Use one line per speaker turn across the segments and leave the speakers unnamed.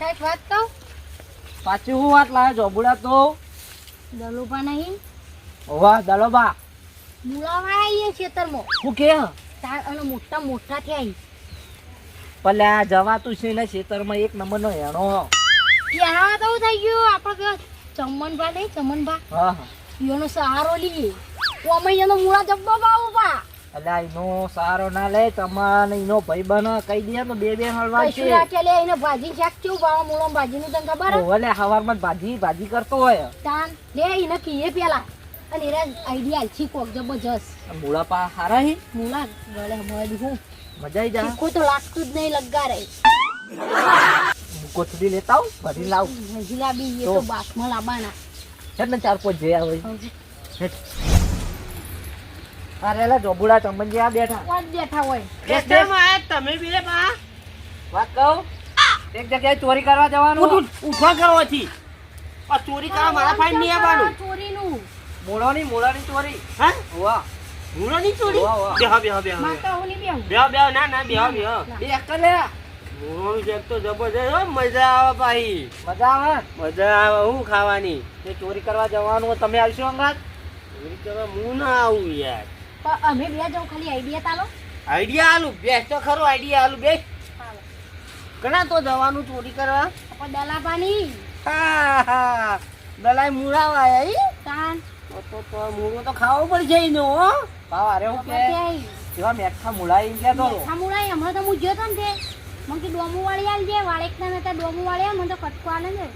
એક વાત તો?
પાછી હું વાત લાવે જોબુડા તો?
દલોભા નહીં?
વાહ દલોબા.
મુલાવા આવીએ ખેતરમાં.
હું કે?
તાર અને મોટા મોટા થયા
પલે આ જવાતું છે ને ખેતરમાં એક નંબરનો હેણો.
એના તો થઈ ગયું આપણે ચમનભા નહીં ચમનભા.
હા હા.
એનો સહારો લઈએ. ઓમાં એનો મૂળા જબ્બો બાબુ બા
એટલે એનો સારો ના લે તમારે એનો ભાઈ બનો કહી દે તો બે બે હલવા છે.
રાખે લે એને ભાજી શાક કેવું ભાવ? મૂળો ભાજીનું તને ખબર?
ઓલે હવારમાં ભાજી ભાજી કરતો હોય.
તાન લે એને કીએ પેલા. અને એરા આઈડિયા આલછી કોક જબરજસ્ત.
મૂળા પા હારા હે?
મૂળા ગળે હમણાં હું.
મજા આવી જા.
કોઈ તો લાગતું જ નહીં લગા રે
કોથળી લેતા આવું ભરી લાવ.
જિલાબી એ
તો.
બાસમાં લાવવાના
ને ચાર પાંચ જે આવે અરે એલા જોબુડા ચંબનજી આ બેઠા.
કોણ બેઠા હોય?
બેસ, બેસ.
તમે બી બા.
વાત કહું? એક જગ્યાએ ચોરી કરવા જવાનું
ઊભા કરો થી આ ચોરી કરવા મારા ફાઈન નહીં આવવાનું.
ચોરીનું.
મૂળોની મૂળોની ચોરી.
હા?
વાહ
મૂળોની ચોરી?
વાહ, વાહ.
બેહો બેહો બેહો
માતા ઓલી બેહું.
બેહા બેહા ના ના બેહા બેહા.
બે એક કર લે
મૂળો નું તો જબરજસ્ત મજા આવે ભાઈ.
મજા આવે?
મજા આવે હું ખાવાની?
તે ચોરી કરવા જવાનું તમે આવશો અંગાત?
ચોરી કરવા હું ના આવું યાર.
પણ અમે બે જવું ખાલી આઈડિયા તાલો
આઈડિયા આલુ. બેસ તો ખરો આઈડિયા આલુ. બેસ. ઘણા તો જવાનું ચોરી કરવા.
આપણે દલાભાની.
હા હા. દલાઈ મૂળાવા આયા
કાન
તો તો મૂળો તો ખાવો પડશે એનો હો.
ભાવ અરે હું કે? જેવા મેઠા મુળાઈ ગયા તો
મેઠા મુળાઈ હમણાં તો હું ગયો તો ને તે. મને કે ડોમુ વાળી આલજે વાળેકના નતા ડોમુ વાળી મને તો કટકો આલે ને.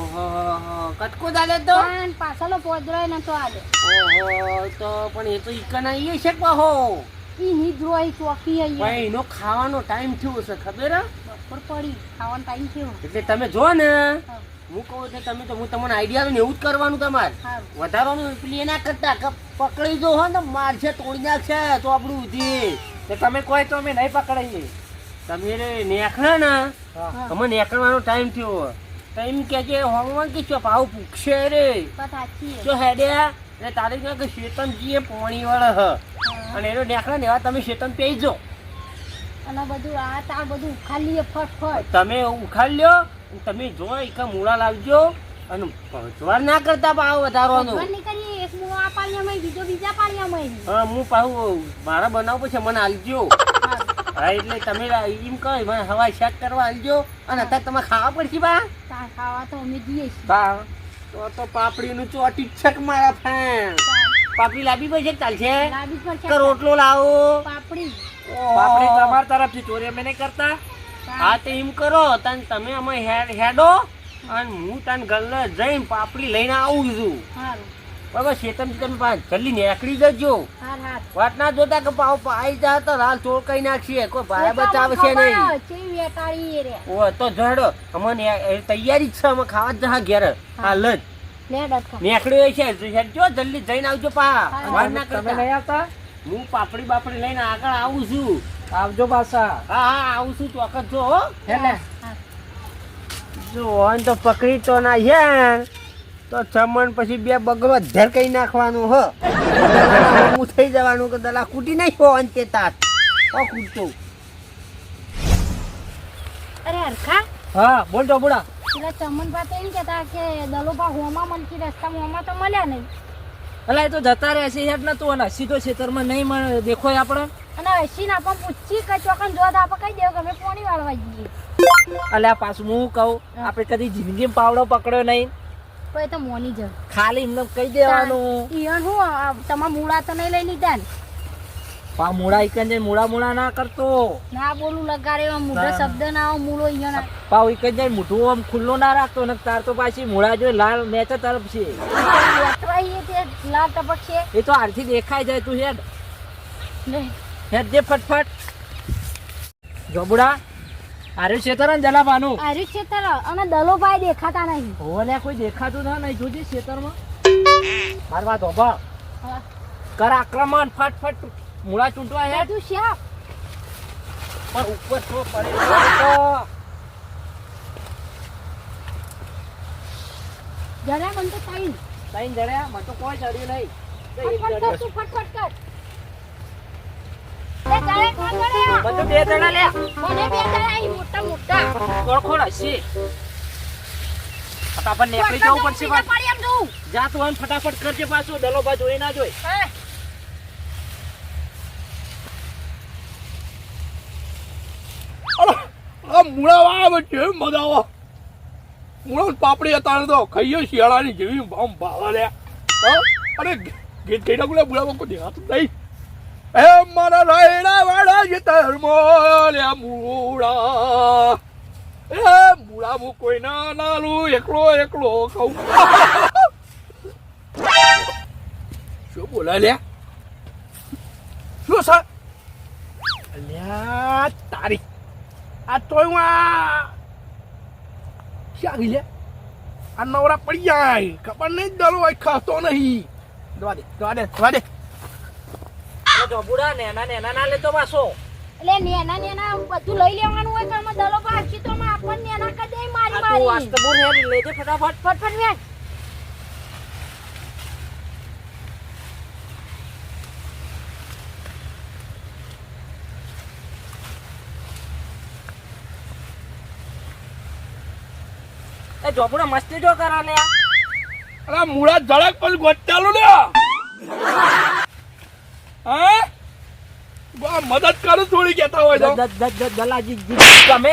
ઓહો કટકો દાલે તો?
તાન પાછળનો પોદરો નતો આલે.
ઓહો તો પણ એ તો ઈકના ઈ છે પાહો?
ઈ નિદ્રો ઈ ચોકી આઈ ભાઈ
એનો ખાવાનો ટાઈમ થયો છે ખબર?
બપોર પડી ખાવાનો ટાઈમ થયો.
એટલે તમે જો ને
હું.
કહું એટલે તમે તો હું તમને આઈડિયા ને એવું જ કરવાનું તમારે. વધારવાનું પેલી એના કરતા પકડી જો હો ને મારશે તોડી નાખશે તો આપણું ઉધી.
તે તમે કોઈ તો અમે નહીં પકડાઈએ.
તમે નેખણા ને. અમે નેકળવાનો ટાઈમ થયો. એમ કે છે હોમવર્ક કે ચો ભાવ પૂછશે રે.
છે.
જો હેડ્યા એટલે તારે કહે કે શેતનજી એ પોણી વાળા હ. અને એનો નેકળે ને એવા તમે શેતન પેજો
અને બધું આ તાર બધું ખાલી ફટફટ.
તમે ઉખાડ લ્યો તમે જો એક મૂળા લાવજો અને ભજવાર ના કરતા ભાવ વધારવાનો.
ની એક મૂળો આ પાળિયામાં બીજો બીજા પાળિયામાં
હા હું પાછું મારા બનાવ પછી મને આલજો. હા એટલે તમે એમ કહો મને હવાઈ શેક કરવા આવજો અને અત્યારે તમે ખાવા પડશે બા?
ખાવા તો અમે જઈએ બા
તા
તો તો પાપડીનું ચોટી છક મારા ફેન. પાપડી લાવી પડશે ચાલશે? તો રોટલો લાવો?
પાપડી.
પાપડી તમારા તરફથી ચોરી અમે નહીં કરતા.
હા તો એમ કરો તન તમે અમે હેડો અને હું તને ગલ્લે જઈને પાપડી લઈને આવું છું.
હારું.
બરાબર શેતનથી તમે પા જલ્દી નીકળી જજો. વાત ના જોતા કે પાવ પાઈ જા તો હાલ ચોળકાઈ નાખીએ કોઈ ભાઈ બચાવશે નહીં. ઓ તો જડો. અમને તૈયારી જ છે અમે ખાવા જ જહા ઘેર. હાલ જ. નીકળ્યો છે જો જલ્દી જઈને આવજો પા. વાત ના કરતા.
નહીં આવતા?
હું પાપડી બાપડી લઈને આગળ આવું છું.
આવજો પાછા.
હા હા આવું છું ચોક્કસ જો હો.
હે ને
જો હોય તો પકડી તો ના છે તો ચમણ પછી બે બગલો ધર કઈ નાખવાનું હ. હું થઈ જવાનું કે દલા કૂટી નાખ્યો અંતે તાત. ઓ કૂટતો
અરે હરખા.
હા બોલ જોબુડા
પેલા ચમન પાસે એમ કેતા કે દલોભા હોમાં મલકી રસ્તા હોમાં તો મળ્યા નહીં.
અલા એ તો જતા રહે છે હેડ નતું અને હસી તો ખેતરમાં નહીં મળે દેખો આપણે.
અને હસીને આપણે પૂછી કે ચોકન જોત તો આપણે કહી દેવો કે અમે પોણી વાળવા જઈએ.
અલ્યા પાછું હું કહું આપણે કદી જિંદગીમાં પાવડો પકડ્યો નહીં.
તો એ તો મોની જળ
ખાલી એમને કહી દેવાનું.
ઈયન હું તમારા મૂળા તો નહીં લઈ લીધા ને?
પા મૂળા ઈકન જઈને મૂળા મૂળા ના કરતો.
ના બોલું લગાડે એવા
મૂળો
શબ્દ ના આવો મૂળો ઈયન
પા ઈકન જઈને મોઢું આમ ખુલ્લો ના રાખતો ને તાર તો પાછી મૂળા જોઈ લાલ મેચ તરફ છે.
લાલ ટપક છે.
એ તો આરથી દેખાઈ જાય તું હેડ. હેડ જે ફટફટ. જોબુડા. આર્યું ખેતર ને જલાબાનું.
આર્યું છે તારા અને દલોભાઈ દેખાતા નહીં.
ઓલે કોઈ દેખાતું ના નહીં. જોજે શેતરમાં માર વાત હોભા કર આક્રમણ ફટફટ. મૂળા ચૂંટવા હે.
તું શ્યા
પણ ઉપર છો પડે.
જરા મન તો તાઈન
તાઈન જડ્યા? મન તો કોઈ ચડ્યું નહીં.
ફટફટ કર તું ફટફટ કર એ જરા કાગળે
બધું બે જણા લે.
મને બે જણા અહીં મોટા મોટા.
કોળખોળ હશે ફટાફટ નીકળી જવું પડશે પણ હોય ને ફટાફટ કરજે પાછું દલોબા જોઈ ના જોઈ
હા.
આ મૂળા આવે કેવી મજા આવે મૂળા પાપડી હતા તો ખાઈએ શિયાળાની જેવી આમ ભાવા લે. હા? અરે ગીત ગઈ નાખું કોઈ દેખાતું નહીં. એ મારા રાયડા વાળા જે ધર્મો મૂળા. એ મૂળા હું કોઈના એકલો એકલો ખાઉં. શું બોલા લ્યા? શું સર અલ્યા, તારી આ તોય આ ક્યાં ગઈ આ નવરા પડી જાય. ખબર નહીં દરો ખાતો નહીં. દવા દે દવા દે દવા દે.
જો બુડા નેના નેના ના લેતો પાછો.
એટલે નેના નેના બધું લઈ લેવાનું હોય તો આમાં દલો પાછી તો આમાં આપણને નેના કરી દે મારી
આ તું
મારી.
વાસ્તે બોલ હેર લેજે ફટાફટ.
ફટફટ વેચ
એ જોબુડા મસ્તી જો કરા લે
અલા મૂળા ઝડક પર ગોચાલો લે હા? મદદ કરું થોડી કેતા હોય
દલાજી તમે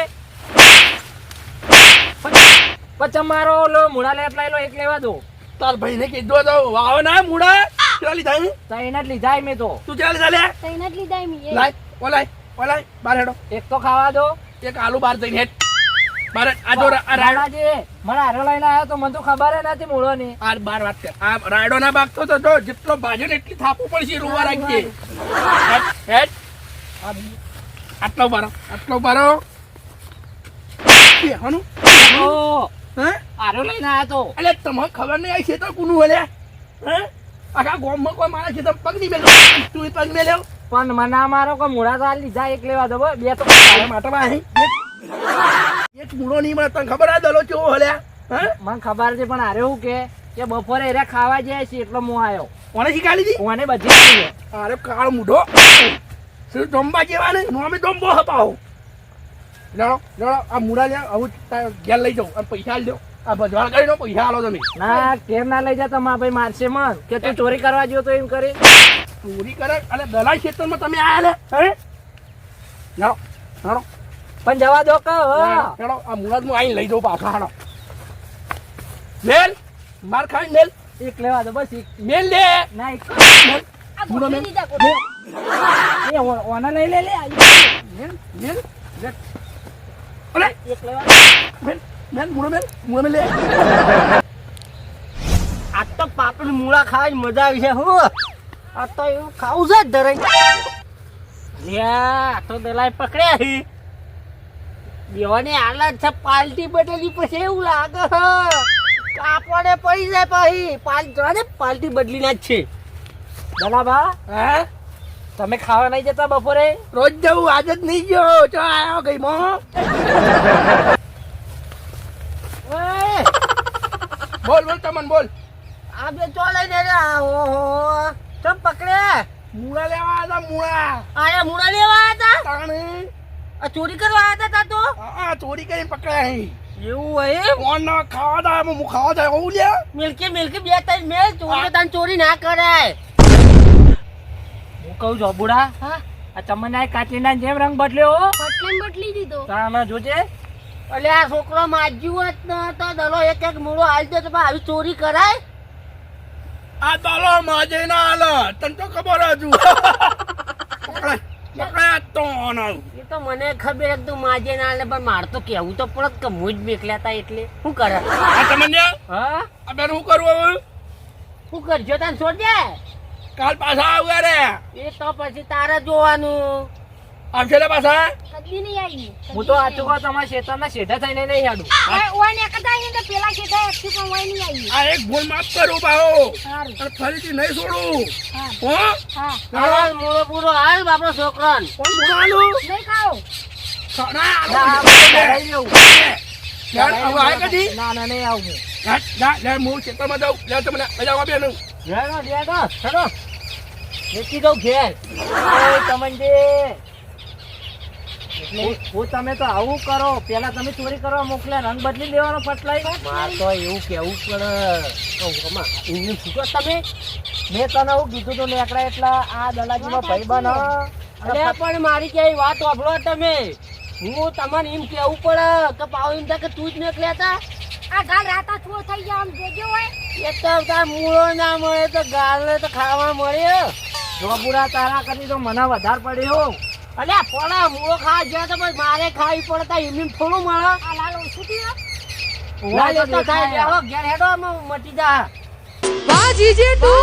પછી મારો ઓલો મૂળા લે એટલા એલો એક લેવા દો.
તાર ભાઈને કીધું તો વાવ ના મૂળા. ચાલી લીધા
હું? એને જ લીધા મેં તો.
તું ચાલી ચાલે
તઈને જ લીધા મેં.
લાય ઓલાય ઓલાય બાર હેડો.
એક તો ખાવા દો.
એક આલુ બાર જઈને હેડ. આ જો આ રાયડો
મને હારો લઈને આવ્યો તો મને તો ખબર નથી મૂળો ની
આ બાર વાત કર. આ રાયડો ના ભાગતો તો જો જેટલો ભાજે એટલી થાપવું પડશે રૂવા રાખજે હેડ હેડ. આટલો બારો આટલો બારો કે હે?
હારો લઈને આવ્યો તો.
અલે તમને ખબર નહીં આ ખેતર કોનું હલે હે? આખા ગામમાં કોઈ મારા ખેતર પગ નહીં મેલ્યો. તું એ પગ મેલ્યો?
પણ મને મારો કોઈ મૂળા તો લીધા એક લેવા દો બે તો
માટે એક મૂળો નહીં મળે તને ખબર આ દલો કેવો હલ્યા? હે?
મને ખબર છે પણ આરે હું કે કે બપોરે એરે ખાવા જાય છે એટલો મો આવ્યો
કોને શીખાડી હતી
કોને બધી
અરે કાળ મૂઢો. શું ડોંબા જેવા ને? નોમે ડોંબો હપાવો. જાણો લેડો આ મૂળા લે આવું ઘેર લઈ જાઉં. અને પૈસા દો. આ ભજવાળ કરી દો પૈસા આલો તમે.
ના કેમ ના લઈ જા તમારા ભાઈ મારશે મન. કે તું ચોરી કરવા જ્યો તો એમ કરી.
ચોરી કરે અને દલાઈ ક્ષેત્રમાં તમે આયા લે. હે? લેડો લેડો.
પણ જવા દો કે હવે.
લેડો આ મુરાદ હું આઈને લઈ જાઉં પાછા હાડો મેલ માર ખાઈ મેલ.
એક લેવા દો બસ એક.
મેલ લે
ના એક.
મેલ.
આ
મૂળો
ગોઠવી
મેલ.
એ ઓના લઈ લે લે.
મેલ મેલ. લે. ઓલે
એક લેવા
મેલ મેલ મૂળો મેલ. મૂળો મેલ લે.
આ તો પાપડી મૂળા ખાવા મજા આવી છે હું. આ તો એવું ખાવું છે જ ધરાઈ. લ્યા, તો દલાઈ પકડ્યા છે બેવાની હાલત છે પાલટી બદલી પછી એવું લાગે હ કાપડે પડી જાય પછી પાલ જોને પાલટી બદલી ના જ છે
બરાબર
હા?
તમે ખાવા નહીં જતા બપોરે?
રોજ જવું આજ જ નહીં ગયો. ચો આયો ગઈ મો. બોલ બોલ તમન બોલ.
આ બે ચો લઈને રે? ઓહો ચમ પકડે?
મૂળા લેવા હતા મૂળા.
આયા મૂળા લેવા આવ્યા હતા આ ચોરી કરવા આવ્યા હતા તો
આ ચોરી કરીને પકડાયા અહીં
એવું હોય
ફોન ના ખાવા દા હું ખાવા દા હું લે
મિલકી મિલકી બે તાઈ મેલ ચોરી તને ચોરી ના કરાય.
હું કહું છું બુડા
હા.
આ તમને આ કાચીના જેમ રંગ બદલ્યો હો.
બટલી બટલી દીધો.
તાના જોજે.
અલે આ છોકરો માજ્યું જ ન તો દલો એક એક મૂળો હાલ દે તો આવી ચોરી કરાય?
આ દલો માજે ના હાલ. તને તો ખબર હજુ. પકડાય.
એ તો મને ખબર હતું માજે ના પણ માર તો કેવું તો પડત કે મેકલ્યા તા એટલે. શું કરે?
આ તમને
હા?
આ બેન શું હવે?
શું કરજો તને છોડજે
કાલ પાછા આવ્યા રે
એ તો પછી તારે જોવાનું.
આવશે લે પાછા?
કદી નહીં આવી
હું તો આચું કહું તમારા શેતાના શેઠા થઈને નહીં હાડું.
પેલા ખેતા એકથી પણ ઓય નહીં આવી
આ એક ભૂલ માફ કરું બાહો. અને ફરીથી નહીં છોડું.
હો.
હા?
હાલ. મૂળો પૂરો હાલ બાપરો છોકરાન.
કોણ
નહીં ખાઓ.
ના
ના નહીં આવું હું.
જા, જા, લે, હું ખેતરમાં જાઉં. લે, તમને
હું- હું તમે તો આવું કરો. પેલા તમે ચોરી કરવા મોકલ્યા રંગ બદલી લેવાનો ફટલાઈ
માર તો એવું કેવું ઇંગ્લિશ શીખો તમે?
મેં તને હું કીધું તું નેકડા એટલા આ.
અરે પણ મારી ક્યાંય વાત વાપરો તમે? હું તમને એમ કેવું પડે કે પાવ એમ થાય કે તું જ નીકળ્યા તા?
આ ગાલ રાતા છુઓ થઈ ગયા આમ જોજો હોય.
એ તો તાર મૂળો ના મળે તો ગાલે તો ખાવા મળે.
જોબુરા તારા કરી તો મને વધારે પડ્યો
અલ્યા પોળા મૂળો ખાવા જ્યાં તો ભાઈ મારે ખાવી પડે તા એમને થોડું મળે.
આ લાલો સુધી
ના લેતા થાય બેહો ઘેર હેડો મટી જા.
બાજી જેટુ